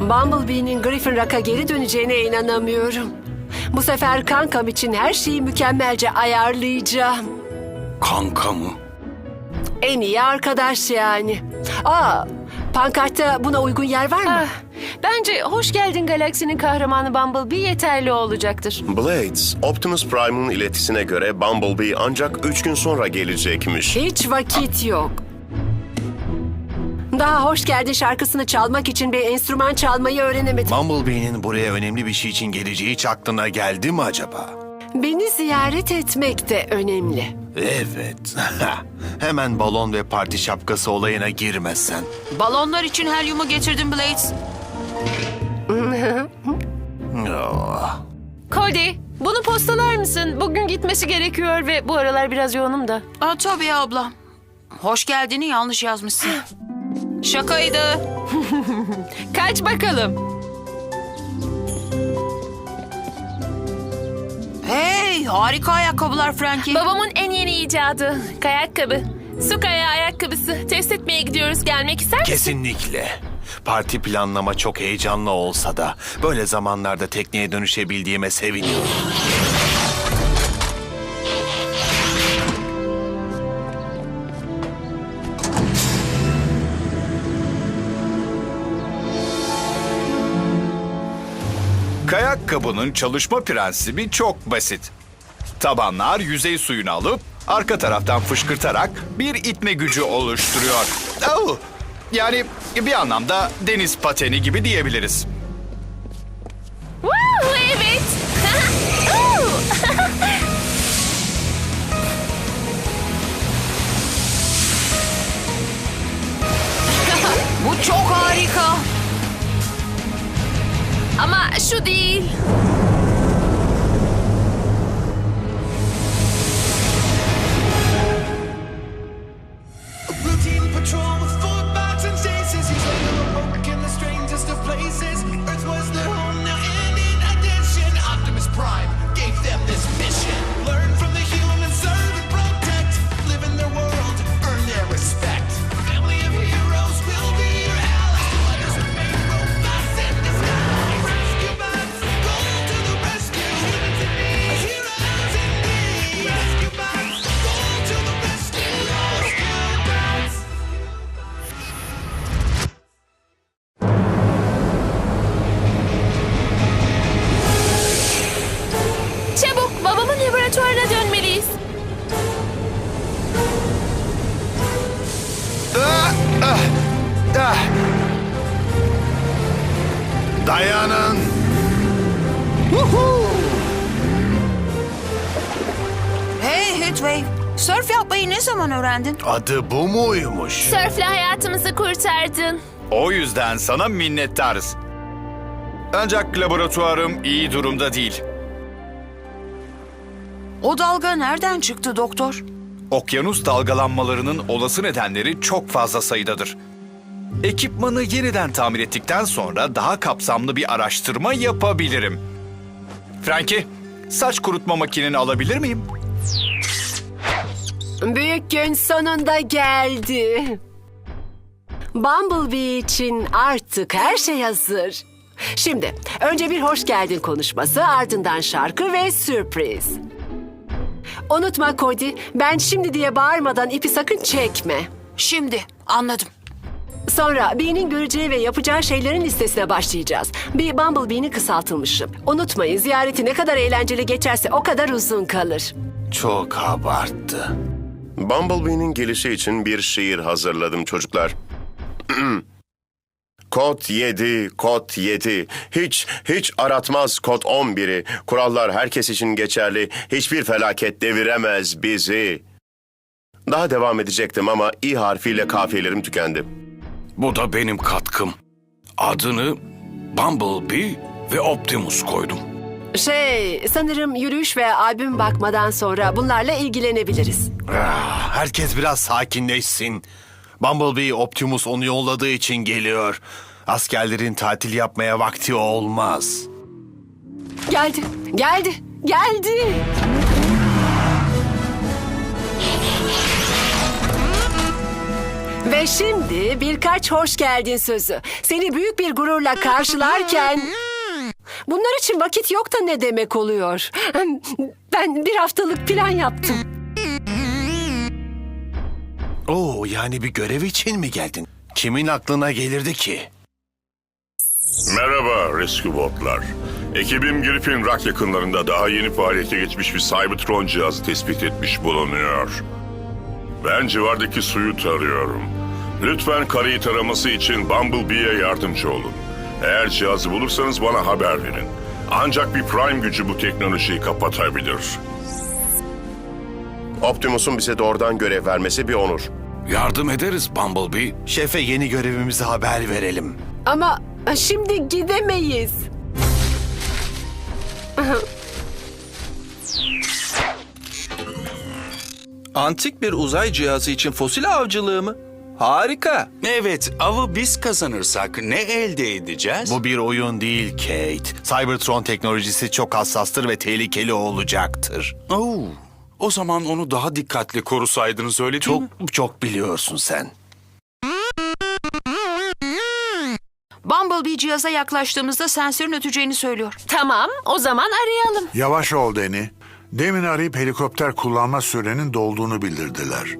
Bumblebee'nin Griffin Rock'a geri döneceğine inanamıyorum. Bu sefer kankam için her şeyi mükemmelce ayarlayacağım. Kanka mı? En iyi arkadaş yani. Aa, pankartta buna uygun yer var mı? Ah, bence hoş geldin galaksinin kahramanı Bumblebee yeterli olacaktır. Blades, Optimus Prime'ın iletisine göre Bumblebee ancak 3 gün sonra gelecekmiş. Hiç vakit yok. Daha hoş geldin şarkısını çalmak için bir enstrüman çalmayı öğrenemedim. Bumblebee'nin buraya önemli bir şey için geleceği hiç aklına geldi mi acaba? Beni ziyaret etmek de önemli. Evet. Hemen balon ve parti şapkası olayına girmezsen. Balonlar için helyumu getirdim Blades. Oh. Cody, bunu postalar mısın? Bugün gitmesi gerekiyor ve bu aralar biraz yoğunum da. Aa, tabii abla. Hoş geldini yanlış yazmışsın. Şakaydı. Kaç bakalım. Hey harika ayakkabılar Frankie. Babamın en yeni icadı. Kayakkabı. Su kayağı ayakkabısı. Test etmeye gidiyoruz. Gelmek ister misin? Kesinlikle. Parti planlama çok heyecanlı olsa da böyle zamanlarda tekneye dönüşebildiğime seviniyorum. Kayak kabının çalışma prensibi çok basit. Tabanlar yüzey suyunu alıp arka taraftan fışkırtarak bir itme gücü oluşturuyor. Oh, yani bir anlamda deniz pateni gibi diyebiliriz. Woo, evet. Bu çok harika. Ama şu değil. Yapmayı ne zaman öğrendin? Adı bu muymuş? Sörfle hayatımızı kurtardın. O yüzden sana minnettarız. Ancak laboratuvarım iyi durumda değil. O dalga nereden çıktı doktor? Okyanus dalgalanmalarının olası nedenleri çok fazla sayıdadır. Ekipmanı yeniden tamir ettikten sonra daha kapsamlı bir araştırma yapabilirim. Frankie, saç kurutma makineni alabilir miyim? Büyük gün sonunda geldi. Bumblebee için artık her şey hazır. Şimdi önce bir hoş geldin konuşması, ardından şarkı ve sürpriz. Unutma Cody, ben şimdi diye bağırmadan ipi sakın çekme. Şimdi anladım. Sonra Bee'nin göreceği ve yapacağı şeylerin listesine başlayacağız. Bir Bumblebee'nin kısaltılmışı. Unutmayın ziyareti ne kadar eğlenceli geçerse o kadar uzun kalır. Çok abarttı. Bumblebee'nin gelişi için bir şiir hazırladım çocuklar. Kod 7, kod 7. Hiç, hiç aratmaz kod 11'i. Kurallar herkes için geçerli. Hiçbir felaket deviremez bizi. Daha devam edecektim ama i harfiyle kafiyelerim tükendi. Bu da benim katkım. Adını Bumblebee ve Optimus koydum. Şey, sanırım yürüyüş ve albüm bakmadan sonra bunlarla ilgilenebiliriz. Ah, Herkes biraz sakinleşsin. Bumblebee Optimus onu yolladığı için geliyor. Askerlerin tatil yapmaya vakti olmaz. Geldi, geldi, geldi. Ve şimdi birkaç hoş geldin sözü. Seni büyük bir gururla karşılarken... Bunlar için vakit yok da ne demek oluyor? Ben bir haftalık plan yaptım. Oo yani bir görev için mi geldin? Kimin aklına gelirdi ki? Merhaba Rescue Botlar. Ekibim Gripin Rock yakınlarında daha yeni faaliyete geçmiş bir Cybertron cihazı tespit etmiş bulunuyor. Ben civardaki suyu tarıyorum. Lütfen karayı taraması için Bumblebee'ye yardımcı olun. Eğer cihazı bulursanız bana haber verin. Ancak bir Prime gücü bu teknolojiyi kapatabilir. Optimus'un bize doğrudan görev vermesi bir onur. Yardım ederiz Bumblebee. Şefe yeni görevimizi haber verelim. Ama şimdi gidemeyiz. Antik bir uzay cihazı için fosil avcılığı mı? Harika. Evet, avı biz kazanırsak ne elde edeceğiz? Bu bir oyun değil Kate. Cybertron teknolojisi çok hassastır ve tehlikeli olacaktır. Oo, o zaman onu daha dikkatli korusaydınız öyle değil Çok mi? çok biliyorsun sen. Bumblebee cihaza yaklaştığımızda sensörün öteceğini söylüyor. Tamam, o zaman arayalım. Yavaş ol Deni. Demin arayıp helikopter kullanma sürenin dolduğunu bildirdiler.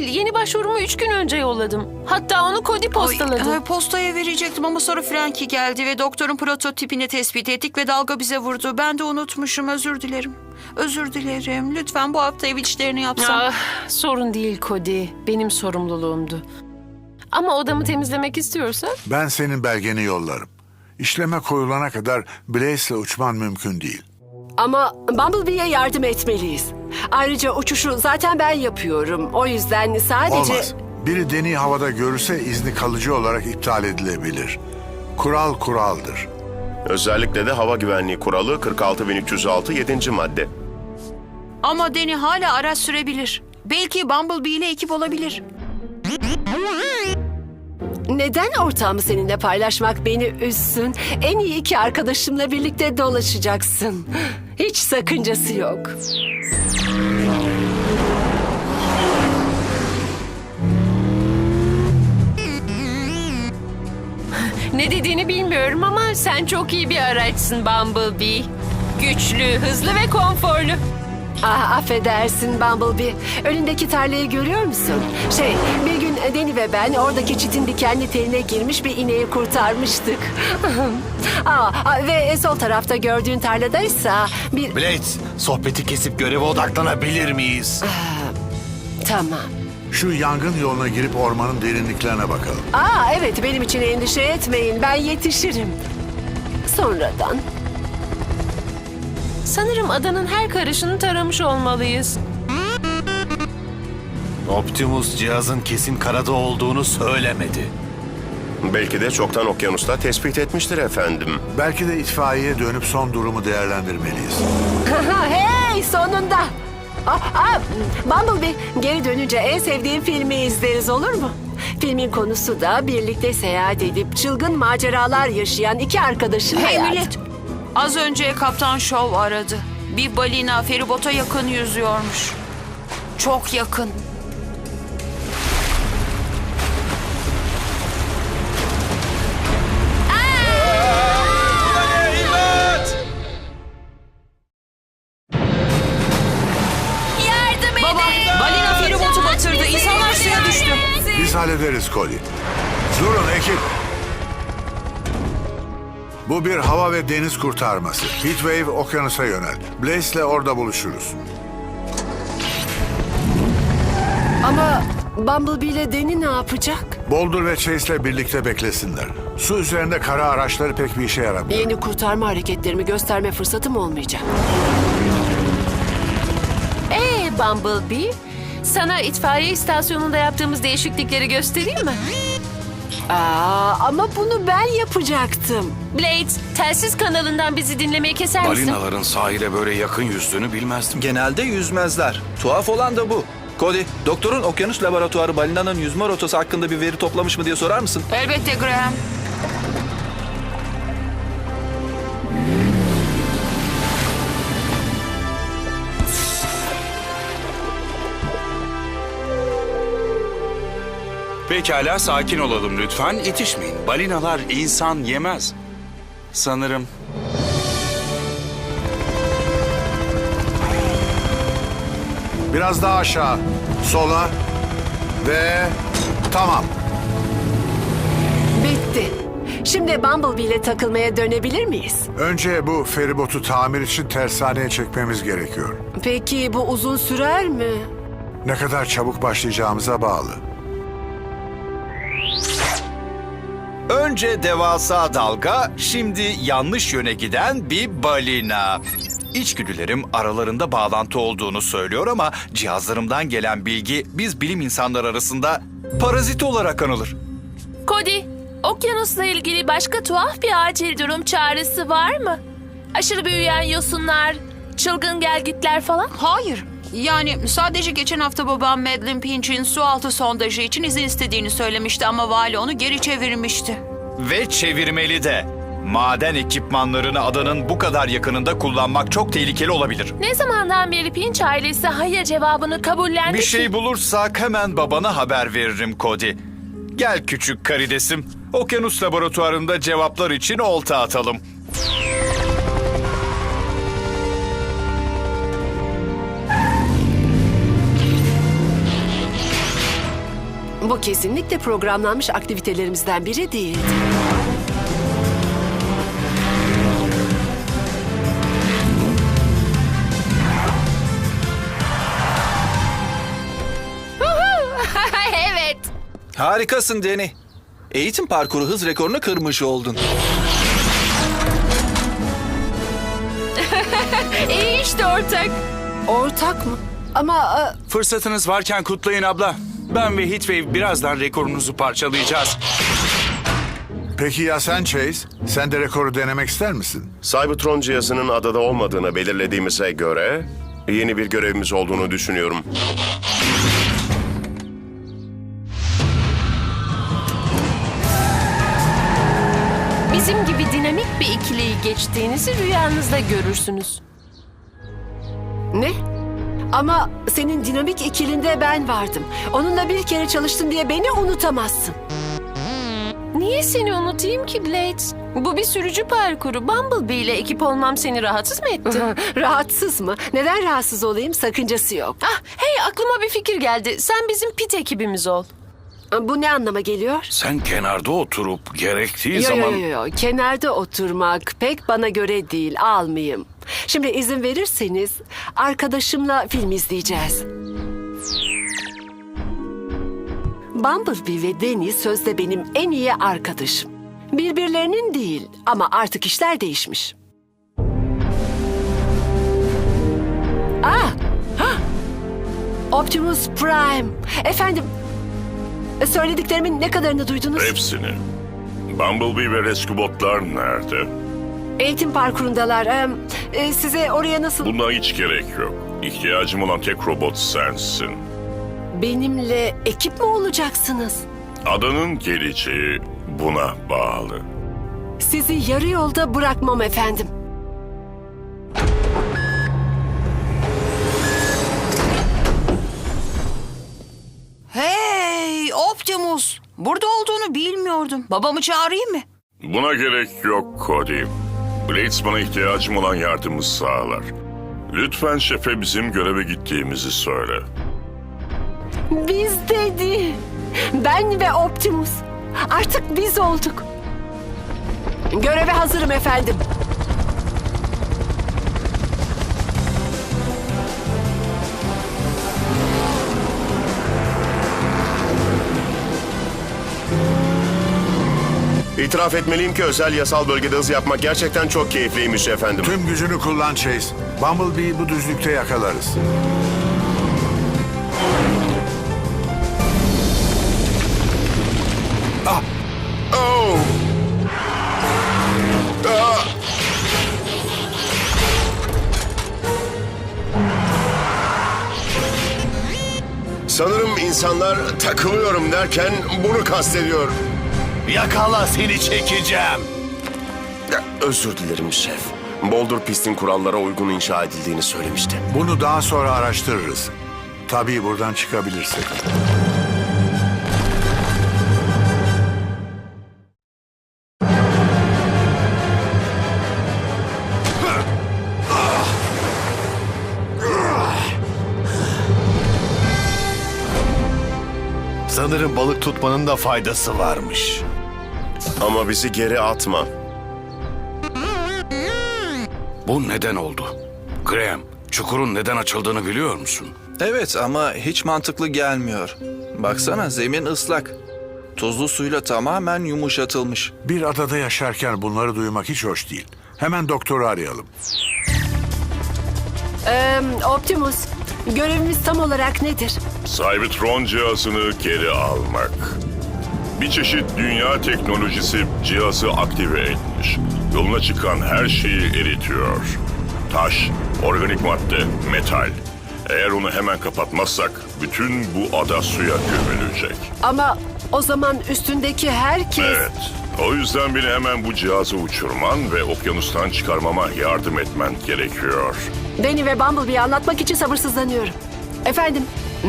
Değil. Yeni başvurumu üç gün önce yolladım. Hatta onu Cody postaladı. Ay, ay, postaya verecektim ama sonra Frankie geldi ve doktorun prototipini tespit ettik ve dalga bize vurdu. Ben de unutmuşum özür dilerim. Özür dilerim. Lütfen bu hafta ev işlerini yapsam. Ah, sorun değil Cody. Benim sorumluluğumdu. Ama odamı temizlemek istiyorsan Ben senin belgeni yollarım. İşleme koyulana kadar Blaze'le uçman mümkün değil. Ama Bumblebee'ye yardım etmeliyiz. Ayrıca uçuşu zaten ben yapıyorum. O yüzden sadece... Olmaz. Biri Deni'yi havada görürse izni kalıcı olarak iptal edilebilir. Kural kuraldır. Özellikle de hava güvenliği kuralı 46306 7. madde. Ama Deni hala araç sürebilir. Belki Bumblebee ile ekip olabilir. Neden ortağımı seninle paylaşmak beni üzsün? En iyi iki arkadaşımla birlikte dolaşacaksın. Hiç sakıncası yok. ne dediğini bilmiyorum ama sen çok iyi bir araçsın Bumblebee. Güçlü, hızlı ve konforlu. Ah affedersin Bumblebee. Önündeki tarlayı görüyor musun? Şey, bir gün Deni ve ben oradaki çitin dikenli teline girmiş bir ineği kurtarmıştık. Aa, ah, ve sol tarafta gördüğün tarladaysa bir... Blade, sohbeti kesip göreve odaklanabilir miyiz? Tamam. Şu yangın yoluna girip ormanın derinliklerine bakalım. Aa evet benim için endişe etmeyin. Ben yetişirim. Sonradan. Sanırım adanın her karışını taramış olmalıyız. Optimus cihazın kesin karada olduğunu söylemedi. Belki de çoktan okyanusta tespit etmiştir efendim. Belki de itfaiyeye dönüp son durumu değerlendirmeliyiz. hey sonunda. Aa, aa, Bumblebee geri dönünce en sevdiğim filmi izleriz olur mu? Filmin konusu da birlikte seyahat edip çılgın maceralar yaşayan iki arkadaşın Hey hayatı. millet. Az önce Kaptan Shaw aradı. Bir balina feribota yakın yüzüyormuş. Çok yakın. Yardım Baba, balina feribotu batırdı. İnsanlar suya düştü. Biz hallederiz Cody. Durun ekip. Bu bir hava ve deniz kurtarması. Heatwave okyanusa yönel. Blaze'le orada buluşuruz. Ama Bumblebee ile Deni ne yapacak? Boulder ve Chase'le birlikte beklesinler. Su üzerinde kara araçları pek bir işe yaramıyor. Yeni kurtarma hareketlerimi gösterme fırsatım olmayacak. Ee Bumblebee, sana itfaiye istasyonunda yaptığımız değişiklikleri göstereyim mi? Aa, ama bunu ben yapacaktım. Blade, telsiz kanalından bizi dinlemeyi keser misin? Balinaların sahile böyle yakın yüzdüğünü bilmezdim. Genelde yüzmezler. Tuhaf olan da bu. Cody, doktorun okyanus laboratuvarı balinanın yüzme rotası hakkında bir veri toplamış mı diye sorar mısın? Elbette Graham. Pekala sakin olalım lütfen. Yetişmeyin. Balinalar insan yemez. Sanırım Biraz daha aşağı. Sola. Ve tamam. Bitti. Şimdi Bumblebee ile takılmaya dönebilir miyiz? Önce bu feribotu tamir için tersaneye çekmemiz gerekiyor. Peki bu uzun sürer mi? Ne kadar çabuk başlayacağımıza bağlı. Önce devasa dalga, şimdi yanlış yöne giden bir balina. İçgüdülerim aralarında bağlantı olduğunu söylüyor ama cihazlarımdan gelen bilgi biz bilim insanları arasında parazit olarak anılır. Cody, okyanusla ilgili başka tuhaf bir acil durum çağrısı var mı? Aşırı büyüyen yosunlar, çılgın gelgitler falan? Hayır. Yani sadece geçen hafta babam Madeline Pinch'in su altı sondajı için izin istediğini söylemişti ama vali onu geri çevirmişti. Ve çevirmeli de. Maden ekipmanlarını adanın bu kadar yakınında kullanmak çok tehlikeli olabilir. Ne zamandan beri Pinch ailesi hayır cevabını kabullendi Bir ki? şey bulursak hemen babana haber veririm Cody. Gel küçük karidesim. Okyanus laboratuvarında cevaplar için olta atalım. Bu kesinlikle programlanmış aktivitelerimizden biri değildi. evet. Harikasın Deni. Eğitim parkuru hız rekorunu kırmış oldun. İyi işte ortak. Ortak mı? Ama e, fırsatınız varken kutlayın abla. Ben ve Heatwave birazdan rekorunuzu parçalayacağız. Peki ya sen Chase? Sen de rekoru denemek ister misin? Cybertron cihazının adada olmadığını belirlediğimize göre yeni bir görevimiz olduğunu düşünüyorum. Bizim gibi dinamik bir ikiliyi geçtiğinizi rüyanızda görürsünüz. ne? Ama senin dinamik ikilinde ben vardım. Onunla bir kere çalıştın diye beni unutamazsın. Niye seni unutayım ki Blade? Bu bir sürücü parkuru. Bumblebee ile ekip olmam seni rahatsız mı etti? Rahatsız mı? Neden rahatsız olayım? Sakıncası yok. ah, hey aklıma bir fikir geldi. Sen bizim pit ekibimiz ol. Bu ne anlama geliyor? Sen kenarda oturup gerektiği Yo, zaman... yo, yo, yo. Kenarda oturmak pek bana göre değil. Almayayım. Şimdi izin verirseniz arkadaşımla film izleyeceğiz. Bumblebee ve Danny sözde benim en iyi arkadaşım. Birbirlerinin değil ama artık işler değişmiş. Hah! Optimus Prime. Efendim, söylediklerimin ne kadarını duydunuz? Hepsini. Bumblebee ve Rescue Botlar nerede? Eğitim parkurundalar. Em, e, size oraya nasıl... Buna hiç gerek yok. İhtiyacım olan tek robot sensin. Benimle ekip mi olacaksınız? Adanın geleceği buna bağlı. Sizi yarı yolda bırakmam efendim. Hey Optimus! Burada olduğunu bilmiyordum. Babamı çağırayım mı? Buna gerek yok Cody. Blades bana ihtiyacım olan yardımı sağlar. Lütfen şefe bizim göreve gittiğimizi söyle. Biz dedi. Ben ve Optimus. Artık biz olduk. Göreve hazırım efendim. İtiraf etmeliyim ki özel yasal bölgede hız yapmak gerçekten çok keyifliymiş efendim. Tüm gücünü kullan Chase. Bumblebee'yi bu düzlükte yakalarız. Oh! Ah! Sanırım insanlar takılıyorum derken bunu kastediyor. Yakala seni çekeceğim. Özür dilerim şef. Boulder Pist'in kurallara uygun inşa edildiğini söylemişti. Bunu daha sonra araştırırız. Tabii buradan çıkabilirsek. Sanırım balık tutmanın da faydası varmış. Ama bizi geri atma. Bu neden oldu? Graham, çukurun neden açıldığını biliyor musun? Evet ama hiç mantıklı gelmiyor. Baksana zemin ıslak. Tuzlu suyla tamamen yumuşatılmış. Bir adada yaşarken bunları duymak hiç hoş değil. Hemen doktoru arayalım. Ee, Optimus, görevimiz tam olarak nedir? Cybertron cihazını geri almak. Bir çeşit dünya teknolojisi cihazı aktive etmiş. Yoluna çıkan her şeyi eritiyor. Taş, organik madde, metal. Eğer onu hemen kapatmazsak bütün bu ada suya gömülecek. Ama o zaman üstündeki herkes... Evet. O yüzden beni hemen bu cihazı uçurman ve okyanustan çıkarmama yardım etmen gerekiyor. Danny ve Bumblebee'yi anlatmak için sabırsızlanıyorum. Efendim,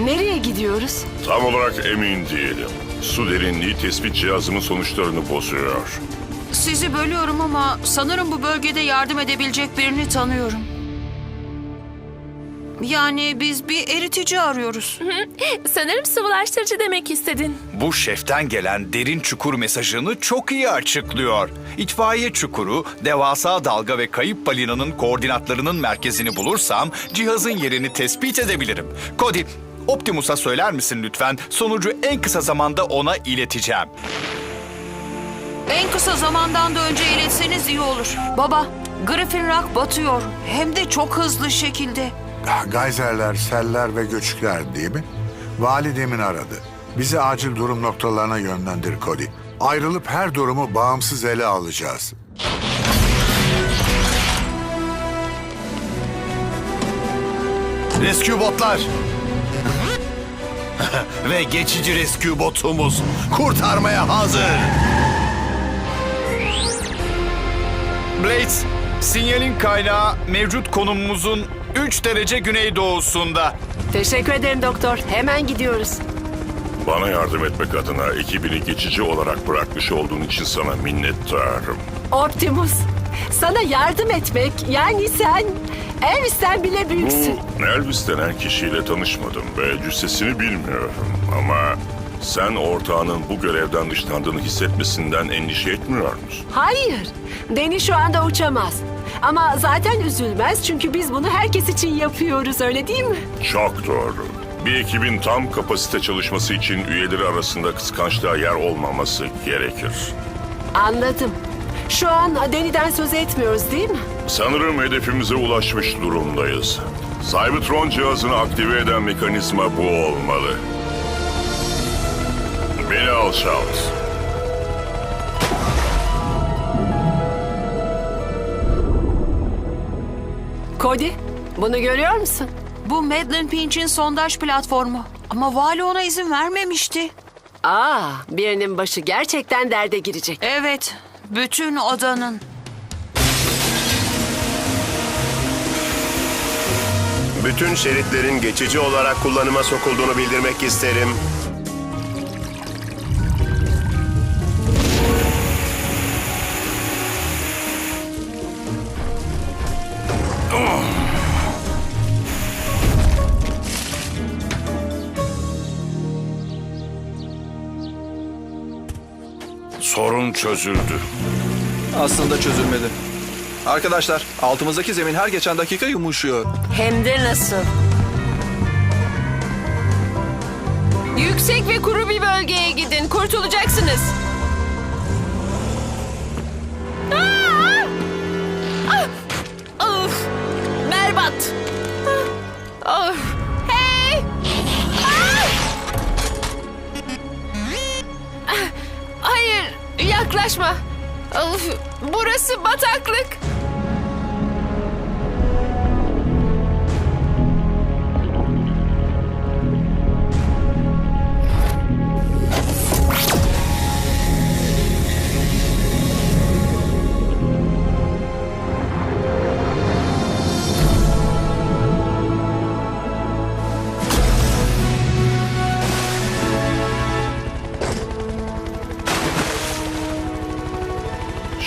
nereye gidiyoruz? Tam olarak emin değilim. Su derinliği tespit cihazımın sonuçlarını bozuyor. Sizi bölüyorum ama sanırım bu bölgede yardım edebilecek birini tanıyorum. Yani biz bir eritici arıyoruz. Sanırım sıvılaştırıcı demek istedin. Bu şeften gelen derin çukur mesajını çok iyi açıklıyor. İtfaiye çukuru, devasa dalga ve kayıp balinanın koordinatlarının merkezini bulursam cihazın yerini tespit edebilirim. Cody, Optimus'a söyler misin lütfen? Sonucu en kısa zamanda ona ileteceğim. En kısa zamandan da önce iletseniz iyi olur. Baba, Griffin Rock batıyor. Hem de çok hızlı şekilde. Gayzerler, seller ve göçükler değil mi? Vali demin aradı. Bizi acil durum noktalarına yönlendir Cody. Ayrılıp her durumu bağımsız ele alacağız. Rescue botlar. Ve geçici rescue botumuz kurtarmaya hazır. Blades, sinyalin kaynağı mevcut konumumuzun 3 derece güneydoğusunda. Teşekkür ederim doktor. Hemen gidiyoruz. Bana yardım etmek adına ekibini geçici olarak bırakmış olduğun için sana minnettarım. Optimus, sana yardım etmek yani sen Elvis'ten bile büyüksün. Bu Elvis denen kişiyle tanışmadım ve cüssesini bilmiyorum. Ama sen ortağının bu görevden dışlandığını hissetmesinden endişe etmiyor musun? Hayır, Deni şu anda uçamaz. Ama zaten üzülmez çünkü biz bunu herkes için yapıyoruz öyle değil mi? Çok doğru. Bir ekibin tam kapasite çalışması için üyeleri arasında kıskançlığa yer olmaması gerekir. Anladım. Şu an Deni'den söz etmiyoruz değil mi? Sanırım hedefimize ulaşmış durumdayız. Cybertron cihazını aktive eden mekanizma bu olmalı. Beni alçalt. Cody, bunu görüyor musun? Bu Madeline Pinch'in sondaj platformu. Ama vali ona izin vermemişti. Aa, birinin başı gerçekten derde girecek. Evet, bütün adanın. Bütün şeritlerin geçici olarak kullanıma sokulduğunu bildirmek isterim. Çözüldü. Aslında çözülmedi. Arkadaşlar altımızdaki zemin her geçen dakika yumuşuyor. Hem de nasıl? Yüksek ve kuru bir bölgeye gidin. Kurtulacaksınız.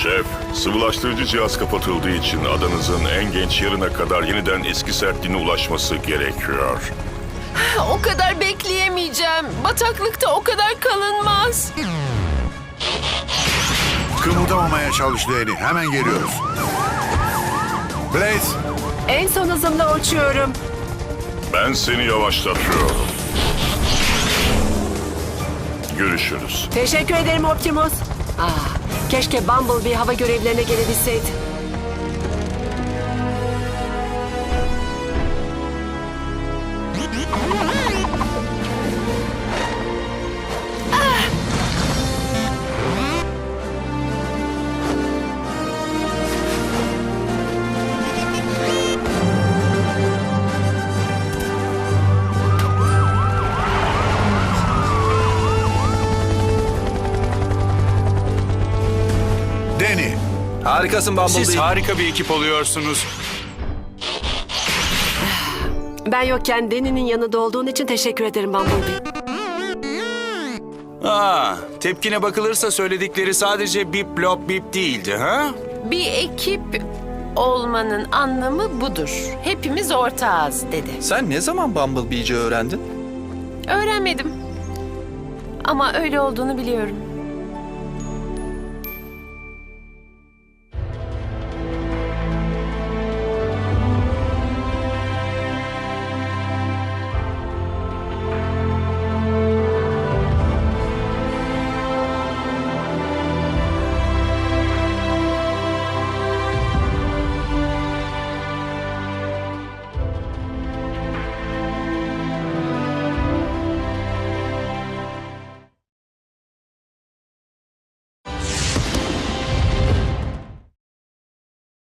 Şef, sıvılaştırıcı cihaz kapatıldığı için adanızın en genç yarına kadar yeniden eski sertliğine ulaşması gerekiyor. O kadar bekleyemeyeceğim. Bataklıkta o kadar kalınmaz. Kımıldamamaya çalış Danny. Hemen geliyoruz. Blaze, En son hızımla uçuyorum. Ben seni yavaşlatıyorum. Görüşürüz. Teşekkür ederim Optimus. Ah, keşke Bumblebee hava görevlerine gelebilseydi. Harikasın Bumblebee. Siz harika bir ekip oluyorsunuz. Ben yokken Deni'nin yanında olduğun için teşekkür ederim Bumblebee. Aa, tepkine bakılırsa söyledikleri sadece bip lop bip değildi ha? Bir ekip olmanın anlamı budur. Hepimiz ortağız dedi. Sen ne zaman Bumblebee'ci öğrendin? Öğrenmedim. Ama öyle olduğunu biliyorum.